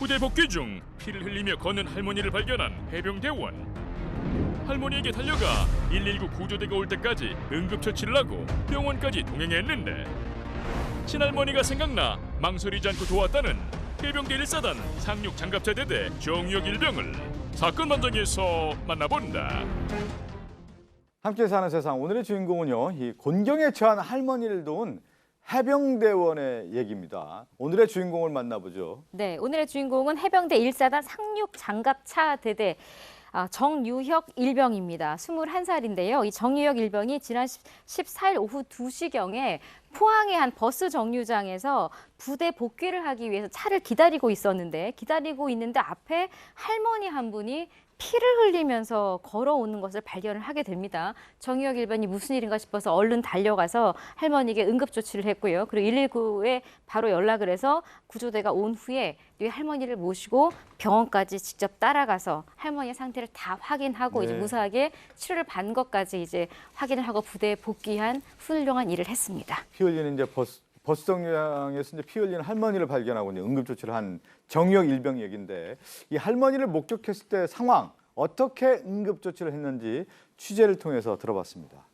부대 복귀 중 피를 흘리며 걷는 할머니를 발견한 해병대원. 할머니에게 달려가 119 구조대가 올 때까지 응급처치를 하고 병원까지 동행했는데 친할머니가 생각나 망설이지 않고 도왔다는 해병대 1사단 상륙 장갑차 대대 정유혁 일병을 사건 현장에서 만나본다. 함께 사는 세상 오늘의 주인공은요. 이 곤경에 처한 할머니를 도운 해병대원의 얘기입니다. 오늘의 주인공을 만나보죠. 네, 오늘의 주인공은 해병대 1사단 상륙 장갑차 대대 아, 정유혁 일병입니다. 21살인데요. 이 정유혁 일병이 지난 14일 오후 2시경에 포항의 한 버스 정류장에서 부대 복귀를 하기 위해서 차를 기다리고 있었는데 기다리고 있는데 앞에 할머니 한 분이 피를 흘리면서 걸어오는 것을 발견을 하게 됩니다. 정유혁 일병이 무슨 일인가 싶어서 얼른 달려가서 할머니에게 응급 조치를 했고요. 그리고 119에 바로 연락을 해서 구조대가 온 후에 이 할머니를 모시고 병원까지 직접 따라가서 할머니의 상태를 다 확인하고 이제 네. 무사하게 치료를 받은 것까지 이제 확인을 하고 부대에 복귀한 훌륭한 일을 했습니다. 피 흘리는 이제 버스 버스 정류장에서 이제 피 흘리는 할머니를 발견하고 이제 응급 조치를 한 정유혁 일병 얘기인데 이 할머니를 목격했을 때 상황 어떻게 응급 조치를 했는지 취재를 통해서 들어봤습니다.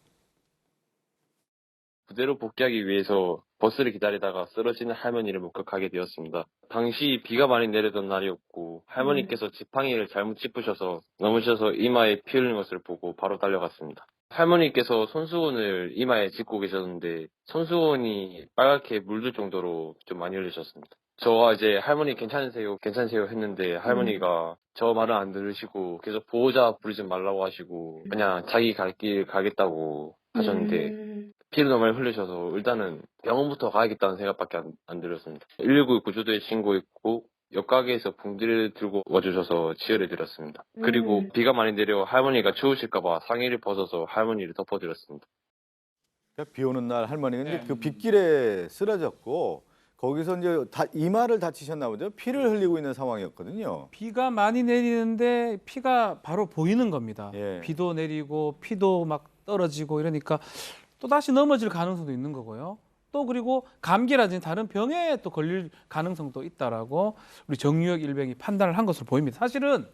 부대로 복귀하기 위해서 버스를 기다리다가 쓰러지는 할머니를 목격하게 되었습니다. 당시 비가 많이 내리던 날이었고 할머니께서 지팡이를 잘못 짚으셔서 넘으셔서 이마에 피 흘리는 것을 보고 바로 달려갔습니다. 할머니께서 손수건을 이마에 짚고 계셨는데 손수건이 빨갛게 물들 정도로 좀 많이 흘리셨습니다. 저와 이제 할머니 괜찮으세요? 괜찮으세요? 했는데 할머니가 저 말을 안 들으시고 계속 보호자 부르지 말라고 하시고 그냥 자기 갈 길 가겠다고 하셨는데 피를 너무 많이 흘리셔서 일단은 병원부터 가야겠다는 생각밖에 안, 안 들었습니다. 119 구조대에 신고했고 옆가게에서 붕대를 들고 와주셔서 치료해 드렸습니다. 그리고 비가 많이 내려 할머니가 추우실까봐 상의를 벗어서 할머니를 덮어드렸습니다. 비 오는 날 할머니가 네. 그 빗길에 쓰러졌고 거기서 이제 다 이마를 다치셨나 보죠. 피를 흘리고 있는 상황이었거든요. 비가 많이 내리는데 피가 바로 보이는 겁니다. 예. 비도 내리고 피도 막 떨어지고 이러니까 또 다시 넘어질 가능성도 있는 거고요. 또 그리고 감기라든지 다른 병에 또 걸릴 가능성도 있다라고 우리 정유혁 일병이 판단을 한 것으로 보입니다. 사실은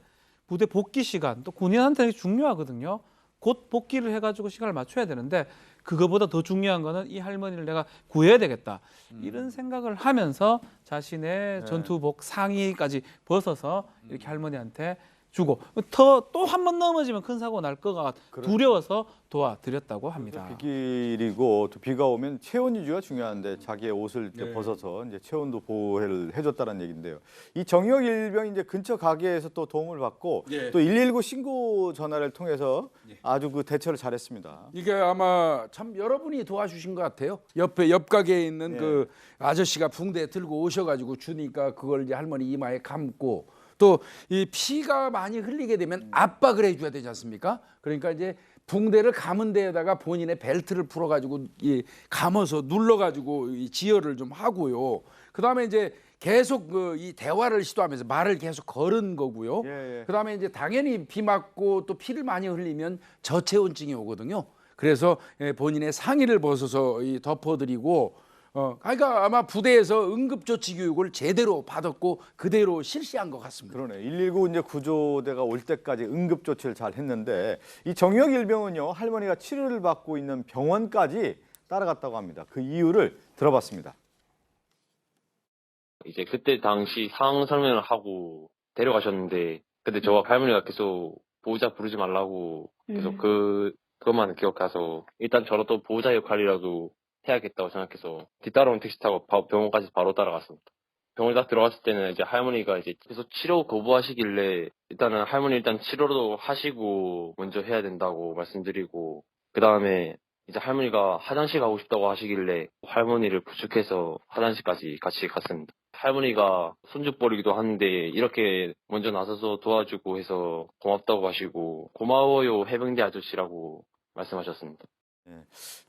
부대 복귀 시간 또 군인한테는 중요하거든요. 곧 복귀를 해가지고 시간을 맞춰야 되는데 그거보다 더 중요한 거는 이 할머니를 내가 구해야 되겠다 이런 생각을 하면서 자신의 네. 전투복 상의까지 벗어서 이렇게 할머니한테 주고 더또한 번 넘어지면 큰 사고 날 거가 그렇죠. 두려워서 도와드렸다고 합니다. 빗길이고 또 비가 오면 체온 유지가 중요한데 자기의 옷을 이렇게 네. 벗어서 이제 체온도 보호를 해줬다는 얘기인데요. 이 정혁 일병이 이제 근처 가게에서 또 도움을 받고 예. 또119 신고 전화를 통해서 예. 아주 그 대처를 잘했습니다. 이게 아마 참 여러분이 도와주신 것 같아요. 옆에 옆 가게에 있는 예. 그 아저씨가 붕대 들고 오셔가지고 주니까 그걸 이제 할머니 이마에 감고 또 이 피가 많이 흘리게 되면 압박을 해줘야 되지 않습니까? 그러니까 이제 붕대를 감은 데에다가 본인의 벨트를 풀어가지고 이 감아서 눌러가지고 이 지혈을 좀 하고요. 그 다음에 이제 계속 그 이 대화를 시도하면서 말을 계속 걸은 거고요. 예, 예. 그 다음에 이제 당연히 비 맞고 또 피를 많이 흘리면 저체온증이 오거든요. 그래서 예, 본인의 상의를 벗어서 이 덮어드리고 어 그러니까 아마 부대에서 응급조치 교육을 제대로 받았고 그대로 실시한 것 같습니다. 그러네. 119 이제 구조대가 올 때까지 응급 조치를 잘 했는데 이 정혁 일병은요 할머니가 치료를 받고 있는 병원까지 따라갔다고 합니다. 그 이유를 들어봤습니다. 이제 그때 당시 상황 설명을 하고 데려가셨는데 근데 저와 할머니가 계속 보호자 부르지 말라고 계속 그 그것만 기억해서 일단 저로 또 보호자 역할이라도 해야겠다고 생각해서 뒤따라온 택시 타고 바- 병원까지 바로 따라갔습니다. 병원에 딱 들어갔을 때는 이제 할머니가 이제 계속 치료 거부하시길래 일단은 할머니 일단 치료도 하시고 먼저 해야 된다고 말씀드리고 그 다음에 이제 할머니가 화장실 가고 싶다고 하시길래 할머니를 부축해서 화장실까지 같이 갔습니다. 할머니가 손죽버리기도 하는데 이렇게 먼저 나서서 도와주고 해서 고맙다고 하시고 고마워요 해병대 아저씨라고 말씀하셨습니다.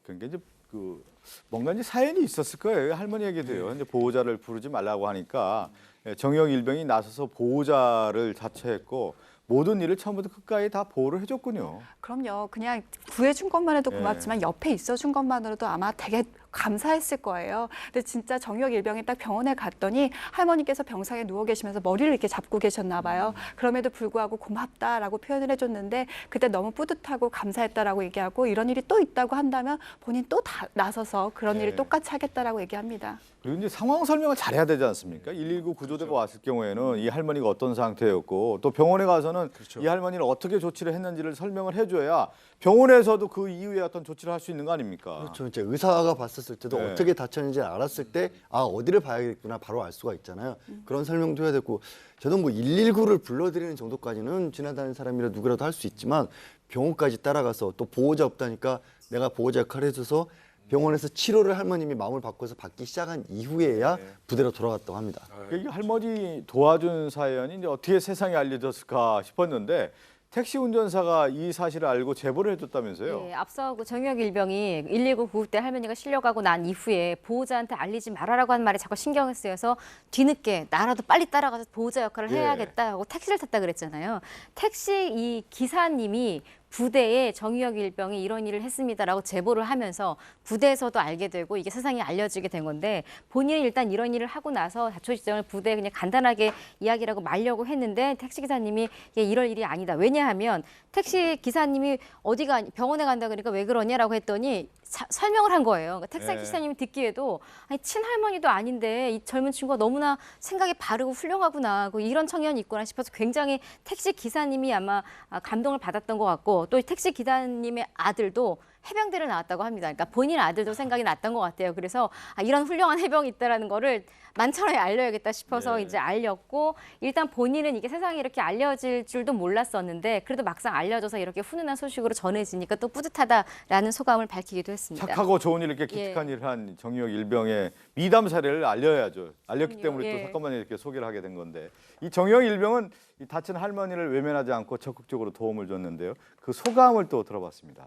그러니까 이제 그 뭔가 이제 사연이 있었을 거예요. 할머니에게도요. 네. 이제 보호자를 부르지 말라고 하니까 예, 정혁 일병이 나서서 보호자를 자처했고 모든 일을 처음부터 끝까지 다 보호를 해줬군요. 그럼요. 그냥 구해준 것만 해도 예. 고맙지만 옆에 있어준 것만으로도 아마 되게 감사했을 거예요. 근데 진짜 정유역 일병이 딱 병원에 갔더니 할머니께서 병상에 누워 계시면서 머리를 이렇게 잡고 계셨나 봐요. 그럼에도 불구하고 고맙다라고 표현을 해줬는데 그때 너무 뿌듯하고 감사했다라고 얘기하고 이런 일이 또 있다고 한다면 본인 또 다 나서서 그런 네. 일을 똑같이 하겠다라고 얘기합니다. 그리고 이제 상황 설명을 잘해야 되지 않습니까? 119 구조대가 왔을 경우에는 이 할머니가 어떤 상태였고 또 병원에 가서는 이 할머니를 어떻게 조치를 했는지를 설명을 해줘야 병원에서도 그 이후에 어떤 조치를 할 수 있는 거 아닙니까? 그렇죠. 이제 의사가 봤 었을 때도 네. 어떻게 다쳤는지 알았을 때 아 어디를 봐야겠구나 바로 알 수가 있잖아요. 그런 설명도 해야 되고 저는 뭐 119를 불러드리는 정도까지는 지나다니는 사람이라 누구라도 할 수 있지만 병원까지 따라가서 또 보호자 없다니까 내가 보호자 역할을 해줘서 병원에서 치료를 할머님이 마음을 바꿔서 받기 시작한 이후에야 부대로 돌아갔다고 합니다. 이 할머니 도와준 사연이 이제 어떻게 세상에 알려졌을까 싶었는데 택시 운전사가 이 사실을 알고 제보를 해줬다면서요? 예, 앞서 그 정유혁 일병이 119 구급 대 할머니가 실려가고 난 이후에 보호자한테 알리지 말아라고 한 말에 자꾸 신경을 쓰여서 뒤늦게 나라도 빨리 따라가서 보호자 역할을 예. 해야겠다 하고 택시를 탔다 그랬잖아요. 택시 이 기사님이 부대에 정유혁 일병이 이런 일을 했습니다라고 제보를 하면서 부대에서도 알게 되고 이게 세상에 알려지게 된 건데 본인은 일단 이런 일을 하고 나서 자초 지정을 부대에 그냥 간단하게 이야기라고 말려고 했는데 택시 기사님이 이게 이럴 일이 아니다. 왜냐하면 택시 기사님이 어디가 병원에 간다 그러니까 왜 그러냐라고 했더니 사- 설명을 한 거예요. 그러니까 택시 네. 기사님이 듣기에도 아니 친할머니도 아닌데 이 젊은 친구가 너무나 생각이 바르고 훌륭하구나. 그 이런 청년이 있구나 싶어서 굉장히 택시 기사님이 아마 아, 감동을 받았던 것 같고 또이 택시 기사님의 아들도 해병대를 나왔다고 합니다. 그러니까 본인 아들도 생각이 났던 것 같아요. 그래서 아, 이런 훌륭한 해병이 있다라는 거를 만천하에 알려야겠다 싶어서 네. 이제 알렸고 일단 본인은 이게 세상에 이렇게 알려질 줄도 몰랐었는데 그래도 막상 알려져서 이렇게 훈훈한 소식으로 전해지니까 또 뿌듯하다라는 소감을 밝히기도 했습니다. 착하고 좋은 일 이렇게 기특한 일을 한 정유혁 일병의 미담 사례를 알려야죠. 알렸기 때문에 또 예. 사건만 이렇게 소개를 하게 된 건데 이 정유혁 일병은 이 다친 할머니를 외면하지 않고 적극적으로 도움을 줬는데요. 그 소감을 또 들어봤습니다.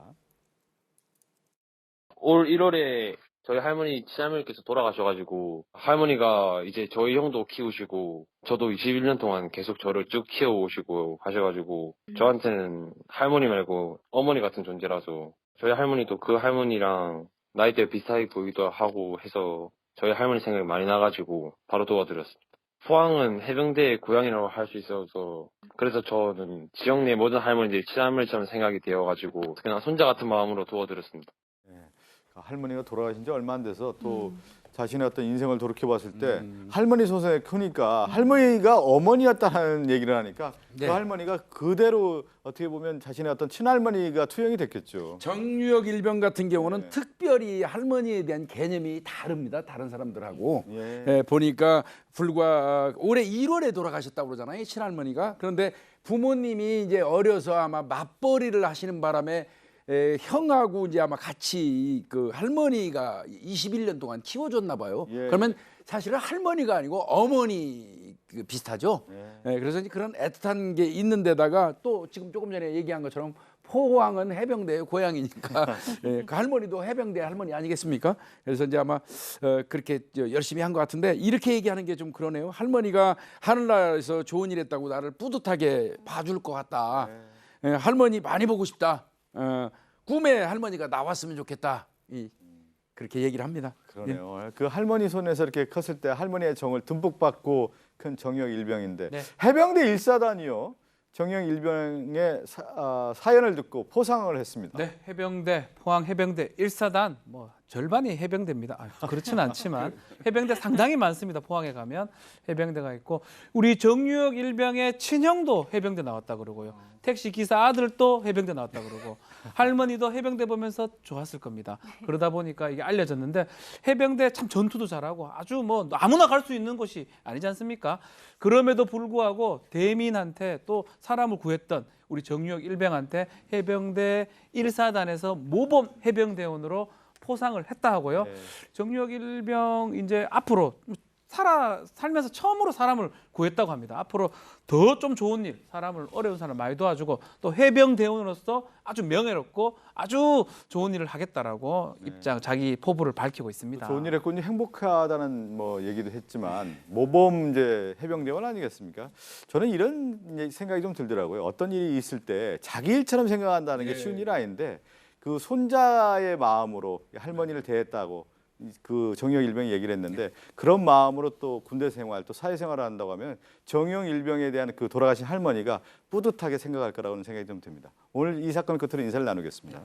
올 1월에 저희 할머니 친할머니께서 돌아가셔가지고 할머니가 이제 저희 형도 키우시고 저도 21년 동안 계속 저를 쭉 키워오시고 하셔가지고 저한테는 할머니 말고 어머니 같은 존재라서 저희 할머니도 그 할머니랑 나이대 비슷하게 보이기도 하고 해서 저희 할머니 생각이 많이 나가지고 바로 도와드렸습니다. 포항은 해병대의 고향이라고 할 수 있어서 그래서 저는 지역 내 모든 할머니들이 친할머니처럼 생각이 되어가지고 그냥 손자 같은 마음으로 도와드렸습니다. 할머니가 돌아가신 지 얼마 안 돼서 또 음. 자신의 어떤 인생을 돌이켜 봤을 때 할머니 소생이 크니까 할머니가 어머니였다는 얘기를 하니까 네. 그 할머니가 그대로 어떻게 보면 자신의 어떤 친할머니가 투영이 됐겠죠. 정유역 일병 같은 경우는 네. 특별히 할머니에 대한 개념이 다릅니다. 다른 사람들하고. 예. 예, 보니까 불과 올해 1월에 돌아가셨다고 그러잖아요. 친할머니가. 그런데 부모님이 이제 어려서 아마 맞벌이를 하시는 바람에 에, 형하고 이제 아마 같이 그 할머니가 21년 동안 키워줬나 봐요. 예. 그러면 사실은 할머니가 아니고 어머니 그 비슷하죠. 예. 예, 그래서 이제 그런 애틋한 게 있는데다가 또 지금 조금 전에 얘기한 것처럼 포항은 해병대의 고향이니까 예, 그 할머니도 해병대 할머니 아니겠습니까? 그래서 이제 아마 어, 그렇게 저 열심히 한 것 같은데 이렇게 얘기하는 게 좀 그러네요. 할머니가 하늘나라에서 좋은 일 했다고 나를 뿌듯하게 봐줄 것 같다. 예, 할머니 많이 보고 싶다. 어, 꿈에 할머니가 나왔으면 좋겠다. 이, 그렇게 얘기를 합니다. 그러네요. 그 할머니 손에서 이렇게 컸을 때 할머니의 정을 듬뿍 받고 큰 정유혁 일병인데 네. 해병대 일사단이요. 정유혁 일병의 사, 아, 사연을 듣고 포상을 했습니다. 네, 해병대 포항 해병대 일사단 뭐 절반이 해병대입니다. 아, 그렇지는 않지만 해병대 상당히 많습니다. 포항에 가면 해병대가 있고 우리 정유혁 일병의 친형도 해병대 나왔다 그러고요. 택시 기사 아들도 해병대 나왔다 그러고 할머니도 해병대 보면서 좋았을 겁니다. 그러다 보니까 이게 알려졌는데 해병대 참 전투도 잘하고 아주 뭐 아무나 갈 수 있는 곳이 아니지 않습니까? 그럼에도 불구하고 대민한테 또 사람을 구했던 우리 정유혁 일병한테 해병대 일사단에서 모범 해병대원으로 포상을 했다 하고요. 네. 정유혁 일병 이제 앞으로 살아 살면서 처음으로 사람을 구했다고 합니다. 앞으로 더 좀 좋은 일, 사람을 어려운 사람 많이 도와주고 또 해병 대원으로서 아주 명예롭고 아주 좋은 일을 하겠다라고 입장 자기 포부를 밝히고 있습니다. 좋은 일 했고 이제 행복하다는 뭐 얘기도 했지만 모범 이제 해병 대원 아니겠습니까? 저는 이런 생각이 좀 들더라고요. 어떤 일이 있을 때 자기 일처럼 생각한다는 게 쉬운 일 아닌데 그 손자의 마음으로 할머니를 대했다고 그 정유영 일병이 얘기를 했는데 그런 마음으로 또 군대 생활 또 사회 생활을 한다고 하면 정유영 일병에 대한 그 돌아가신 할머니가 뿌듯하게 생각할 거라고는 생각이 좀 듭니다. 오늘 이 사건 끝으로 인사를 나누겠습니다.